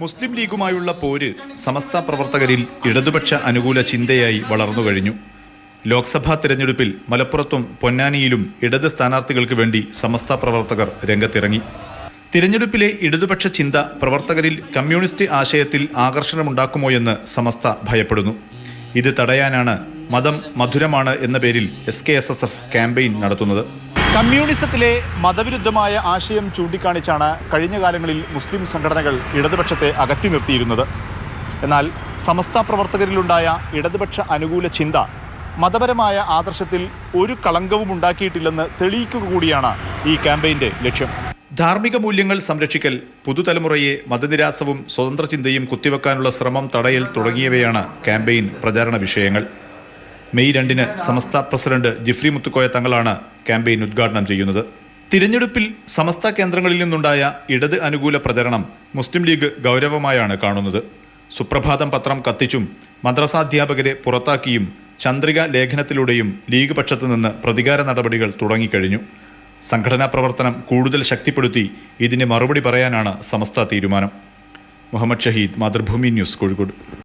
മുസ്ലിം ലീഗുമായുള്ള പോര് സമസ്ത പ്രവർത്തകരിൽ ഇടതുപക്ഷ അനുകൂല ചിന്തയായി വളർന്നു കഴിഞ്ഞു. ലോക്സഭാ തിരഞ്ഞെടുപ്പിൽ മലപ്പുറത്തും പൊന്നാനിയിലും ഇടത് സ്ഥാനാർത്ഥികൾക്ക് വേണ്ടി സമസ്ത പ്രവർത്തകർ രംഗത്തിറങ്ങി. തിരഞ്ഞെടുപ്പിലെ ഇടതുപക്ഷ ചിന്ത പ്രവർത്തകരിൽ കമ്മ്യൂണിസ്റ്റ് ആശയത്തിൽ ആകർഷണമുണ്ടാക്കുമോ എന്ന് സമസ്ത ഭയപ്പെടുന്നു. ഇത് തടയാനാണ് മതം മധുരമാണ് എന്ന പേരിൽ S K S S F campaign നടത്തുന്നത്. കമ്മ്യൂണിസത്തിലെ മതവിരുദ്ധമായ ആശയം ചൂണ്ടിക്കാണിച്ചാണ് കഴിഞ്ഞ കാലങ്ങളിൽ മുസ്ലിം സംഘടനകൾ ഇടതുപക്ഷത്തെ അകറ്റി നിർത്തിയിരുന്നത്. എന്നാൽ സമസ്ത പ്രവർത്തകരിലുണ്ടായ ഇടതുപക്ഷ അനുകൂല ചിന്ത മതപരമായ ആദർശത്തിൽ ഒരു കളങ്കവും ഉണ്ടാക്കിയിട്ടില്ലെന്ന് തെളിയിക്കുക കൂടിയാണ് ഈ ക്യാമ്പയിന്റെ ലക്ഷ്യം. ധാർമ്മിക മൂല്യങ്ങൾ സംരക്ഷിക്കൽ പുതുതലമുറയെ മതനിരാസവും സ്വതന്ത്ര ചിന്തയും കുത്തിവെക്കാനുള്ള ശ്രമം തടയൽ തുടങ്ങിയവയാണ് ക്യാമ്പയിൻ പ്രചാരണ വിഷയങ്ങൾ. മെയ് രണ്ടിന് സമസ്ത പ്രസിഡന്റ് ജിഫ്രി മുത്തുക്കോയ തങ്ങളാണ് ക്യാമ്പയിൻ ഉദ്ഘാടനം ചെയ്യുന്നത്. തിരഞ്ഞെടുപ്പിൽ സമസ്ത കേന്ദ്രങ്ങളിൽ നിന്നുണ്ടായ ഇടത് അനുകൂല പ്രചരണം മുസ്ലിം ലീഗ് ഗൗരവമായാണ് കാണുന്നത്. സുപ്രഭാതം പത്രം കത്തിച്ചും മദ്രസാധ്യാപകരെ പുറത്താക്കിയും ചന്ദ്രിക ലേഖനത്തിലൂടെയും ലീഗ് പക്ഷത്തു നിന്ന് പ്രതികാര നടപടികൾ തുടങ്ങിക്കഴിഞ്ഞു. സംഘടനാ പ്രവർത്തനം കൂടുതൽ ശക്തിപ്പെടുത്തി ഇതിന് മറുപടി പറയാനാണ് സമസ്ത തീരുമാനം. മുഹമ്മദ് ഷഹീദ് മാതൃഭൂമി ന്യൂസ് കോഴിക്കോട്.